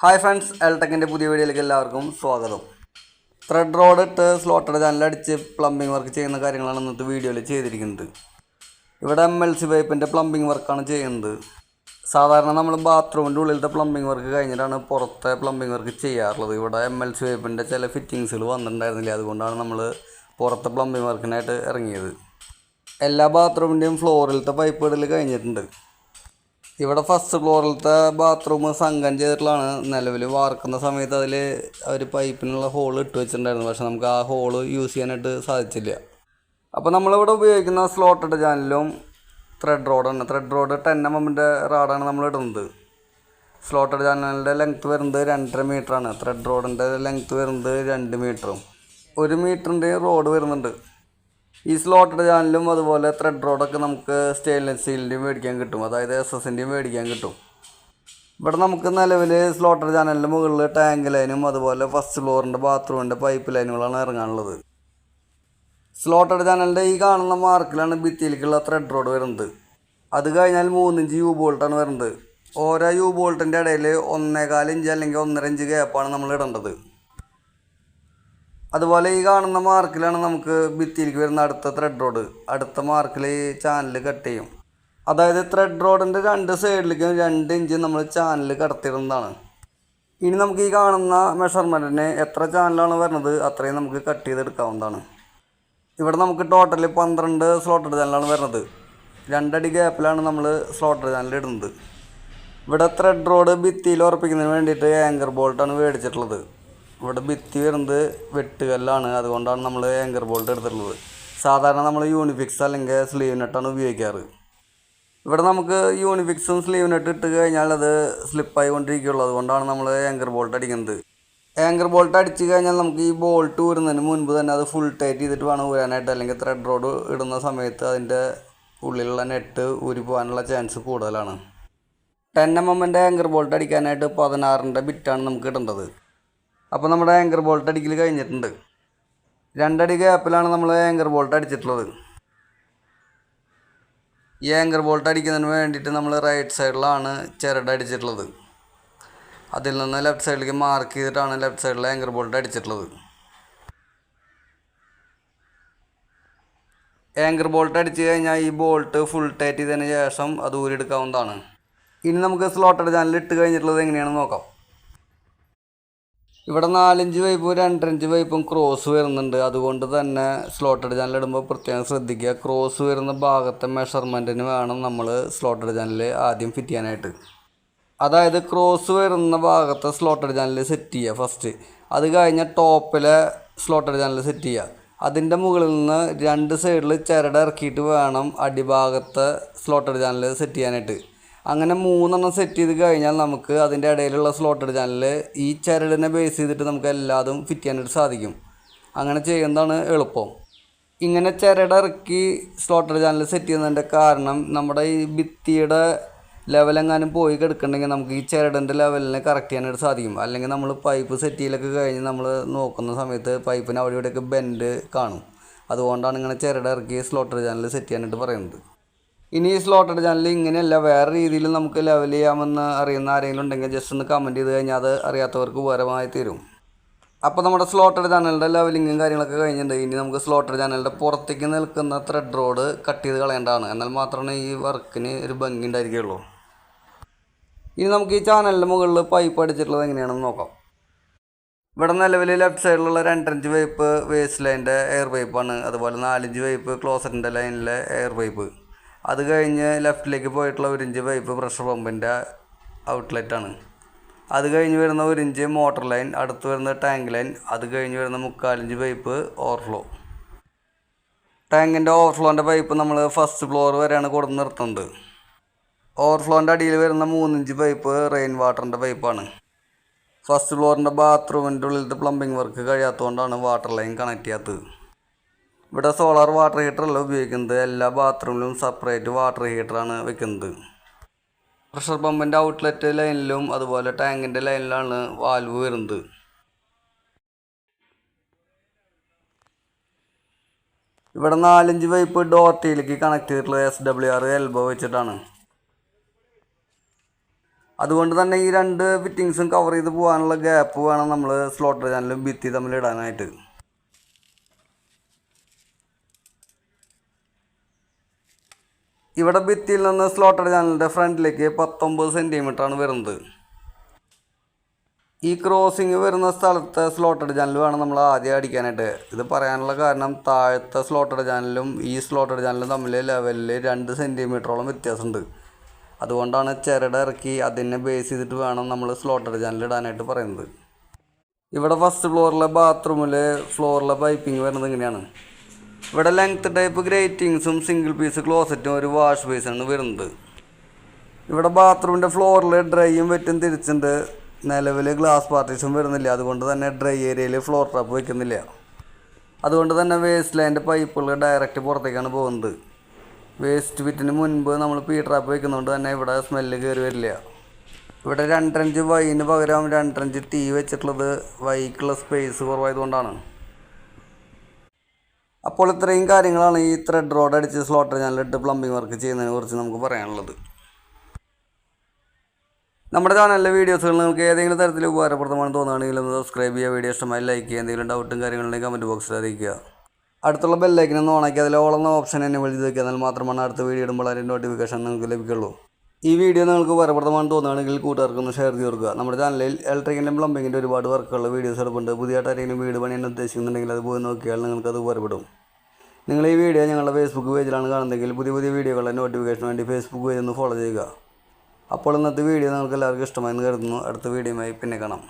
Hi friends എൽടെക്കിന്റെ പുതിയ വീഡിയോയിലേക്ക് എല്ലാവർക്കും സ്വാഗതം. ത്രെഡ് റോഡ് ഇട്ട് സ്ലോട്ടഡ് ചാനലടിച്ച് പ്ലംബിംഗ് വർക്ക് ചെയ്യുന്ന കാര്യങ്ങളാണ് ഇന്നത്തെ വീഡിയോയിൽ ചെയ്തിരിക്കുന്നത്. ഇവിടെ എം എൽ സി പൈപ്പിന്റെ പ്ലംബിംഗ് വർക്കാണ് ചെയ്യുന്നത്. സാധാരണ നമ്മൾ ബാത്റൂമിന്റെ ഉള്ളിലത്തെ പ്ലംബിംഗ് വർക്ക് കഴിഞ്ഞിട്ടാണ് പുറത്തെ പ്ലംബിംഗ് വർക്ക് ചെയ്യാറുള്ളത്. ഇവിടെ എം എൽ സി പൈപ്പിന്റെ ചില ഫിറ്റിങ്സുകൾ വന്നിട്ടുണ്ടായിരുന്നില്ല. അതുകൊണ്ടാണ് നമ്മൾ പുറത്തെ പ്ലംബിംഗ് വർക്കിനായിട്ട് ഇറങ്ങിയത്. എല്ലാ ബാത്റൂമിന്റെയും ഫ്ലോറിലത്തെ പൈപ്പ് ഇടൽ കഴിഞ്ഞിട്ടുണ്ട്. ഇവിടെ ഫസ്റ്റ് ഫ്ലോറിലത്തെ ബാത്റൂം സംഘം ചെയ്തിട്ടുള്ളതാണ്. നിലവിൽ വാർക്കുന്ന സമയത്ത് അതിൽ അവർ പൈപ്പിനുള്ള ഹോൾ ഇട്ട് വെച്ചിട്ടുണ്ടായിരുന്നു. പക്ഷെ നമുക്ക് ആ ഹോൾ യൂസ് ചെയ്യാനായിട്ട് സാധിച്ചില്ല. അപ്പോൾ നമ്മളിവിടെ ഉപയോഗിക്കുന്ന സ്ലോട്ടഡ് ചാനലും ത്രെഡ് റോഡാണ് ത്രെഡ് റോഡ് ടെൻ എം എമ്മിന്റെ റാഡാണ് നമ്മൾ ഇടുന്നത്. സ്ലോട്ടഡ് ചാനലിന്റെ ലെങ്ത്ത് വരുന്നത് രണ്ടര മീറ്ററാണ് ത്രെഡ് റോഡിന്റെ ലെങ്ത്ത് വരുന്നത് രണ്ട് മീറ്ററും ഒരു മീറ്ററിന്റെ റോഡ് വരുന്നുണ്ട്. ഈ സ്ലോട്ടഡ് ചാനലും അതുപോലെ ത്രെഡ് റോഡൊക്കെ നമുക്ക് സ്റ്റെയിൻലെസ് സ്റ്റീലിന്റെയും മേടിക്കാൻ കിട്ടും. അതായത് എസ് എസിന്റെയും മേടിക്കാൻ കിട്ടും. ഇവിടെ നമുക്ക് നിലവിൽ സ്ലോട്ടഡ് ചാനലിന്റെ മുകളിൽ ടാങ്ക് ലൈനും അതുപോലെ ഫസ്റ്റ് ഫ്ലോറിന്റെ ബാത്റൂമിന്റെ പൈപ്പ് ലൈനുകളാണ് ഇറങ്ങാനുള്ളത്. സ്ലോട്ടഡ് ചാനലിന്റെ ഈ കാണുന്ന മാർക്കിലാണ് ഭിത്തിയിലേക്കുള്ള ത്രെഡ് റോഡ് വരുന്നത്. അത് കഴിഞ്ഞാൽ മൂന്നിഞ്ച് യു ബോൾട്ടാണ് വരുന്നത്. ഓരോ യു ബോൾട്ടിന്റെ ഇടയിൽ ഒന്നേകാൽ ഇഞ്ച് അല്ലെങ്കിൽ ഒന്നര ഇഞ്ച് ഗ്യാപ്പാണ് നമ്മൾ ഇടേണ്ടത്. അതുപോലെ ഈ കാണുന്ന മാർക്കിലാണ് നമുക്ക് ഭിത്തിയിലേക്ക് വരുന്ന അടുത്ത ത്രെഡ് റോഡ് അടുത്ത മാർക്കിൽ ഈ ചാനൽ കട്ട് ചെയ്യും. അതായത് ത്രെഡ് റോഡിന്റെ രണ്ട് സൈഡിലേക്കും രണ്ട് ഇഞ്ച് നമ്മൾ ചാനൽ കടത്തിയിടുന്നതാണ് ഇനി നമുക്ക് ഈ കാണുന്ന മെഷർമെന്റിന് എത്ര ചാനലാണ് വരുന്നത് അത്രയും നമുക്ക് കട്ട് ചെയ്തെടുക്കാവുന്നതാണ്. ഇവിടെ നമുക്ക് ടോട്ടൽ പന്ത്രണ്ട് സ്ലോട്ടഡ് ചാനലാണ് വരുന്നത്. രണ്ടടി ഗ്യാപ്പിലാണ് നമ്മൾ സ്ലോട്ടഡ് ചാനൽ ഇടുന്നത്. ഇവിടെ ത്രെഡ് റോഡ് ഭിത്തിയിൽ ഉറപ്പിക്കുന്നതിന് വേണ്ടിയിട്ട് ആങ്കർ ബോൾട്ടാണ് മേടിച്ചിട്ടുള്ളത്. ഇവിടെ ഭിത്തി വരുന്നത് വെട്ടുകല്ലാണ്. അതുകൊണ്ടാണ് നമ്മൾ ആങ്കർ ബോൾട്ട് എടുത്തിട്ടുള്ളത്. സാധാരണ നമ്മൾ യൂണിഫിക്സ് അല്ലെങ്കിൽ സ്ലീവ് നെട്ടാണ് ഉപയോഗിക്കാറ്. ഇവിടെ നമുക്ക് യൂണിഫിക്സും സ്ലീവ് നെട്ട് ഇട്ട് കഴിഞ്ഞാൽ അത് സ്ലിപ്പായി കൊണ്ടിരിക്കുകയുള്ളൂ അതുകൊണ്ടാണ് നമ്മൾ ആങ്കർ ബോൾട്ട് അടിക്കുന്നത്. ആങ്കർ ബോൾട്ട് അടിച്ച് കഴിഞ്ഞാൽ നമുക്ക് ഈ ബോൾട്ട് ഊരുന്നതിന് മുൻപ് തന്നെ അത് ഫുൾ ടൈറ്റ് ചെയ്തിട്ട് വേണം ഊരാനായിട്ട്. അല്ലെങ്കിൽ ത്രെഡ് റോഡ് ഇടുന്ന സമയത്ത് അതിന്റെ ഉള്ളിലുള്ള നെറ്റ് ഊരി പോകാനുള്ള ചാൻസ് കൂടുതലാണ്. ടെൻ എം എമ്മിന്റെ ആങ്കർ ബോൾട്ട് അടിക്കാനായിട്ട് പതിനാറിന്റെ ബിറ്റാണ് നമുക്ക് ഇടേണ്ടത് അപ്പോൾ നമ്മുടെ ആങ്കർ ബോൾട്ട് അടിക്കൽ കഴിഞ്ഞിട്ടുണ്ട്. രണ്ടടി ഗ്യാപ്പിലാണ് നമ്മൾ ആങ്കർ ബോൾട്ട് അടിച്ചിട്ടുള്ളത്. ഈ ആങ്കർ ബോൾട്ട് അടിക്കുന്നതിന് വേണ്ടിയിട്ട് നമ്മൾ റൈറ്റ് സൈഡിലാണ് ചിരട് അടിച്ചിട്ടുള്ളത്. അതിൽ നിന്ന് ലെഫ്റ്റ് സൈഡിലേക്ക് മാർക്ക് ചെയ്തിട്ടാണ് ലെഫ്റ്റ് സൈഡിൽ ആങ്കർ ബോൾട്ട് അടിച്ചിട്ടുള്ളത്. ആങ്കർ ബോൾട്ട് അടിച്ച് കഴിഞ്ഞാൽ ഈ ബോൾട്ട് ഫുൾ ടൈറ്റ് ചെയ്തതിന് ശേഷം അത് ഊരിയെടുക്കാവുന്നതാണ്. ഇനി നമുക്ക് സ്ലോട്ടഡ് ചാനൽ ഇട്ട് കഴിഞ്ഞിട്ടുള്ളത് എങ്ങനെയാണെന്ന് നോക്കാം. ഇവിടെ നാലഞ്ച് പൈപ്പും രണ്ടരഞ്ച് പൈപ്പും ക്രോസ് വരുന്നുണ്ട്. അതുകൊണ്ട് തന്നെ സ്ലോട്ടഡ് ചാനൽ ഇടുമ്പോൾ പ്രത്യേകം ശ്രദ്ധിക്കുക. ക്രോസ് വരുന്ന ഭാഗത്തെ മെഷർമെന്റിന് വേണം നമ്മൾ സ്ലോട്ടഡ് ചാനൽ ആദ്യം ഫിറ്റ് ചെയ്യാനായിട്ട്. അതായത് ക്രോസ് വരുന്ന ഭാഗത്തെ സ്ലോട്ടഡ് ചാനൽ സെറ്റ് ചെയ്യുക ഫസ്റ്റ് അത് കഴിഞ്ഞ ടോപ്പിലെ സ്ലോട്ടഡ് ചാനൽ സെറ്റ് ചെയ്യുക. അതിന്റെ മുകളിൽ നിന്ന് രണ്ട് സൈഡിൽ ചിരട് ഇറക്കിയിട്ട് വേണം അടിഭാഗത്തെ സ്ലോട്ടഡ് ചാനൽ സെറ്റ് ചെയ്യാനായിട്ട്. അങ്ങനെ മൂന്നെണ്ണം സെറ്റ് ചെയ്ത് കഴിഞ്ഞാൽ നമുക്ക് അതിന്റെ ഇടയിലുള്ള സ്ലോട്ടഡ് ചാനലിൽ ഈ ചരടിനെ ബേസ് ചെയ്തിട്ട് നമുക്ക് എല്ലാതും ഫിറ്റ് ചെയ്യാനായിട്ട് സാധിക്കും. അങ്ങനെ ചെയ്യുന്നതാണ് എളുപ്പം. ഇങ്ങനെ ചരട് ഇറക്കി സ്ലോട്ടഡ് ചാനൽ സെറ്റ് ചെയ്യുന്നതിന്റെ കാരണം നമ്മുടെ ഈ ഭിത്തിയുടെ ലെവലെങ്ങാനും പോയി കിടക്കണമെങ്കിൽ നമുക്ക് ഈ ചരടിന്റെ ലെവലിനെ കറക്റ്റ് ചെയ്യാനായിട്ട് സാധിക്കും. അല്ലെങ്കിൽ നമ്മൾ പൈപ്പ് സെറ്റ് ചെയ്യലൊക്കെ കഴിഞ്ഞ് നമ്മൾ നോക്കുന്ന സമയത്ത് പൈപ്പിന് അവിടെ ഇവിടെയൊക്കെ ബെൻഡ് കാണും. അതുകൊണ്ടാണ് ഇങ്ങനെ ചരട് ഇറക്കി സ്ലോട്ടഡ് ചാനൽ സെറ്റ് ചെയ്യാനായിട്ട് പറയുന്നത്. ഇനി ഈ സ്ലോട്ടഡ് ചാനൽ ഇങ്ങനെയല്ല വേറെ രീതിയിൽ നമുക്ക് ലെവൽ ചെയ്യാമെന്ന് അറിയുന്ന ആരെങ്കിലും ഉണ്ടെങ്കിൽ ജസ്റ്റ് ഒന്ന് കമന്റ് ചെയ്ത് കഴിഞ്ഞാൽ അത് അറിയാത്തവർക്ക് ഉപകാരമായി തീരും. അപ്പോൾ നമ്മുടെ സ്ലോട്ടഡ് ചാനലിന്റെ ലെവലിങ്ങും കാര്യങ്ങളൊക്കെ കഴിഞ്ഞിട്ടുണ്ട്. ഇനി നമുക്ക് സ്ലോട്ടഡ് ചാനലിന്റെ പുറത്തേക്ക് നിൽക്കുന്ന ത്രെഡ് റോഡ് കട്ട് ചെയ്ത് കളയേണ്ടതാണ്. എന്നാൽ മാത്രമേ ഈ വർക്കിന് ഒരു ഭംഗി ഉണ്ടായിരിക്കുകയുള്ളൂ. ഇനി നമുക്ക് ഈ ചാനലിന്റെ മുകളിൽ പൈപ്പ് അടിച്ചിട്ടുള്ളത് എങ്ങനെയാണെന്ന് നോക്കാം. ഇവിടെ നിലവിൽ ലെഫ്റ്റ് സൈഡിലുള്ള രണ്ടരഞ്ച് പൈപ്പ് വേസ്റ്റ് ലൈന്റെ എയർ പൈപ്പാണ് അതുപോലെ നാലഞ്ച് പൈപ്പ് ക്ലോസറ്റിന്റെ ലൈനിലെ എയർ പൈപ്പ് അത് കഴിഞ്ഞ് ലെഫ്റ്റിലേക്ക് പോയിട്ടുള്ള ഒരു ഇഞ്ച് പൈപ്പ് പ്രഷർ പമ്പിന്റെ ഔട്ട്ലെറ്റാണ് അത് കഴിഞ്ഞ് വരുന്ന ഒരു ഇഞ്ച് മോട്ടർ ലൈൻ അടുത്ത് വരുന്ന ടാങ്ക് ലൈൻ അത് കഴിഞ്ഞ് വരുന്ന മുക്കാലിഞ്ച് പൈപ്പ് ഓവർഫ്ലോ ടാങ്കിന്റെ ഓവർഫ്ലോന്റെ പൈപ്പ് നമ്മൾ ഫസ്റ്റ് ഫ്ലോർ വരെയാണ് കൊടുത്ത് നിർത്തുന്നത്. ഓവർഫ്ലോന്റെ അടിയിൽ വരുന്ന മൂന്നിഞ്ച് പൈപ്പ് റെയിൻ വാട്ടറിന്റെ പൈപ്പാണ് ഫസ്റ്റ് ഫ്ലോറിന്റെ ബാത്റൂമിന്റെ ഉള്ളിലത്തെ പ്ലംബിംഗ് വർക്ക് കഴിയാത്തതുകൊണ്ടാണ് വാട്ടർ ലൈൻ കണക്ട് ചെയ്യാത്തത്. ഇവിടെ സോളാർ വാട്ടർ ഹീറ്റർ അല്ല ഉപയോഗിക്കുന്നത്. എല്ലാ ബാത്റൂമിലും സെപ്പറേറ്റ് വാട്ടർ ഹീറ്ററാണ് വെക്കുന്നത്. പ്രഷർ പമ്പിന്റെ ഔട്ട്ലെറ്റ് ലൈനിലും അതുപോലെ ടാങ്കിന്റെ ലൈനിലാണ് വാൽവ് വരുന്നത്. ഇവിടെ നാലഞ്ച് പൈപ്പ് ഡോർട്ടിയിലേക്ക് കണക്ട് ചെയ്തിട്ടുള്ളത് എസ് ഡബ്ല്യു ആർ എൽബോ വെച്ചിട്ടാണ്. അതുകൊണ്ട് തന്നെ ഈ രണ്ട് ഫിറ്റിങ്സും കവർ ചെയ്ത് പോകാനുള്ള ഗ്യാപ്പ് വേണം നമ്മൾ സ്ലോട്ടർ ചാനലും ഭിത്തി തമ്മിൽ ഇടാനായിട്ട്. ഇവിടെ ഭിത്തിയിൽ നിന്ന് സ്ലോട്ടഡ് ചാനലിന്റെ ഫ്രണ്ടിലേക്ക് പത്തൊമ്പത് ആണ് വരുന്നത്. ഈ ക്രോസിങ് വരുന്ന സ്ഥലത്തെ സ്ലോട്ടഡ് ചാനൽ വേണം നമ്മൾ ആദ്യം അടിക്കാനായിട്ട്. ഇത് പറയാനുള്ള കാരണം താഴത്തെ സ്ലോട്ടഡ് ചാനലും ഈ സ്ലോട്ടഡ് ചാനലും തമ്മിൽ ലെവലിൽ രണ്ട് സെന്റിമീറ്ററോളം വ്യത്യാസമുണ്ട്. അതുകൊണ്ടാണ് ചിരട ഇറക്കി അതിനെ ബേസ് ചെയ്തിട്ട് വേണം നമ്മൾ സ്ലോട്ടഡ് ചാനൽ ഇടാനായിട്ട് പറയുന്നത്. ഇവിടെ ഫസ്റ്റ് ഫ്ലോറിലെ ബാത്റൂമിൽ ഫ്ലോറിലെ പൈപ്പിംഗ് വരുന്നത് ഇങ്ങനെയാണ്. ഇവിടെ ലെങ്ത് ടൈപ്പ് ഗ്രേറ്റിങ്സും സിംഗിൾ പീസ് ക്ലോസറ്റും ഒരു വാഷ് ബേസാണ് വരുന്നത്. ഇവിടെ ബാത്റൂമിന്റെ ഫ്ലോറിൽ ഡ്രൈയും വെറ്റും തിരിച്ചുണ്ട്. നിലവിൽ ഗ്ലാസ് പാർട്ടീസും വരുന്നില്ല. അതുകൊണ്ട് തന്നെ ഡ്രൈ ഏരിയയിൽ ഫ്ലോർ ടാപ്പ് വെക്കുന്നില്ല. അതുകൊണ്ട് തന്നെ വേസ്റ്റ് ലൈന്റെ പൈപ്പുകൾ ഡയറക്റ്റ് പുറത്തേക്കാണ് പോകുന്നത്. വേസ്റ്റ് വിറ്റിന് മുൻപ് നമ്മൾ പീ ട്രാപ്പ് വെക്കുന്നതുകൊണ്ട് തന്നെ ഇവിടെ സ്മെല്ല് കയറി വരില്ല. ഇവിടെ രണ്ടരഞ്ച് വൈന് പകരം രണ്ടരഞ്ച് ടീ വെച്ചിട്ടുള്ളത് വൈക്കുള്ള സ്പേസ് കുറവായതുകൊണ്ടാണ്. അപ്പോൾ ഇത്രയും കാര്യങ്ങളാണ് ഈ ത്രെഡ് റോഡ് അടിച്ച് സ്ലോട്ടർ ചാനലിട്ട് പ്ലംബിംഗ് വർക്ക് ചെയ്യുന്നതിനെ കുറിച്ച് നമുക്ക് പറയാനുള്ളത്. നമ്മുടെ ചാനലിലെ വീഡിയോസുകൾ നിങ്ങൾക്ക് ഏതെങ്കിലും തരത്തിൽ ഉപകാരപ്രദമാണെന്ന് തോന്നുകയാണെങ്കിൽ ഒന്ന് സബ്സ്ക്രൈബ് ചെയ്യുക വീഡിയോ ഇഷ്ടമായി ലൈക്ക് ചെയ്യുക എന്തെങ്കിലും ഡൗട്ടും കാര്യങ്ങളുണ്ടെങ്കിൽ കമന്റ് ബോക്സിൽ അറിയിക്കുക. അടുത്തുള്ള ബെല്ലൈക്കൻ ഓണാക്കി അതിൽ ഓളെന്ന ഓപ്ഷൻ എന്നെ വിളിച്ച് എന്നാൽ മാത്രമാണ് അടുത്ത വീഡിയോ ഇടുമ്പോൾ അതിന്റെ നോട്ടിഫിക്കേഷൻ നിങ്ങൾക്ക് ലഭിക്കുള്ളൂ. ഈ വീഡിയോ നിങ്ങൾക്ക് ഉപകാരപ്രദമാണെന്ന് തോന്നുകയാണെങ്കിൽ കൂട്ടുകാർക്കൊന്ന് ഷെയർ ചെയ്ത് കൊടുക്കുക. നമ്മുടെ ചാനലിൽ ഇലക്ട്രിക്കിന്റെ പ്ലംബിങ്ങിന്റെ ഒരുപാട് വർക്കുള്ള വീഡിയോസ് എടുപ്പുണ്ട്. പുതിയതായിട്ട് ആരെങ്കിലും വീട് പണിയാൻ ഉദ്ദേശിക്കുന്നുണ്ടെങ്കിൽ അത് പോയി നോക്കിയാൽ നിങ്ങൾക്ക് അത് ഉപകാരപ്പെടും. നിങ്ങൾ ഈ വീഡിയോ ഞങ്ങളുടെ ഫേസ്ബുക്ക് പേജിലാണ് കാണുന്നതെങ്കിൽ പുതിയ പുതിയ വീഡിയോകളുടെ നോട്ടിഫിക്കേഷൻ വേണ്ടി ഫേസ്ബുക്ക് പേജ് ഒന്ന് ഫോളോ ചെയ്യുക. അപ്പോൾ ഇന്നത്തെ വീഡിയോ നിങ്ങൾക്ക് എല്ലാവർക്കും ഇഷ്ടമായെന്ന് കരുതുന്നു. അടുത്ത വീഡിയോയുമായി പിന്നെ കാണാം.